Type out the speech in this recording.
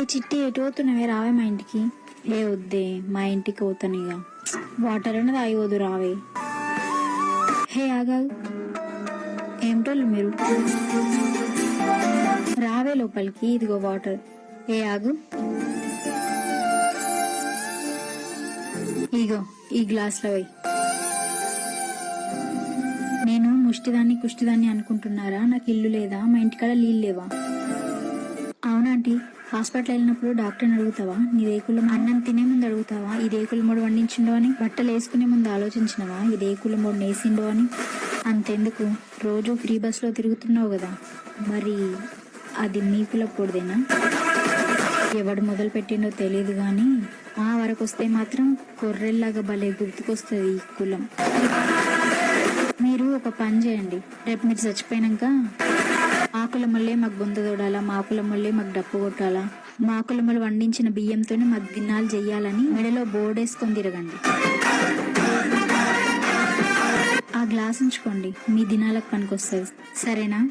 ఏ చిట్టి ఎటు పోతున్నావే? రావే మా ఇంటికి. ఏ వద్దే మా ఇంటికి పోతాను ఇక వాటర్ అనేది తాగిపోదు రావే. హే ఆగా ఏమిటోళ్ళు మీరు? రావే లోపలికి ఇదిగో వాటర్ ఏ ఆగు. ఇగో ఈ గ్లాస్లో పోయి నేను ముష్టిదాన్ని కుష్టిదాన్ని అనుకుంటున్నారా? నాకు ఇల్లు లేదా? మా ఇంటికాడ నీళ్ళు లేవా? అవునాంటీ హాస్పిటల్ వెళ్ళినప్పుడు డాక్టర్ని అడుగుతావా? నీ రేకుల అన్నం తినే ముందు అడుగుతావా? ఈ రేకుల మూడు వండించిండో అని? బట్టలు వేసుకునే ముందు ఆలోచించినవా? ఈ రేకుల మూడు నేసిండో అని? అంతెందుకు. రోజు ఫ్రీ బస్సులో తిరుగుతున్నావు కదా. మరి అది మీ కులపోడిదేనా ఎవడు మొదలు పెట్టిండో తెలియదు కానీ ఆ వరకు వస్తే మాత్రం కొర్రెల్లాగా భలే గుర్తుకొస్తుంది ఈ కులం. మీరు ఒక పని చేయండి. రేపు మీరు చచ్చిపోయినాక ఆకుల మాకు బొంద తోడాలా మాకుల మాకు డప్పు కొట్టాలా. మాకులమలు వండించిన బియ్యంతోనే మాకు దినాలు చెయ్యాలని మెడలో బోర్డేసుకొని తిరగండి. ఆ గ్లాస్ ఉంచుకోండి మీ దినాలకు పనికొస్తుంది. సరేనా?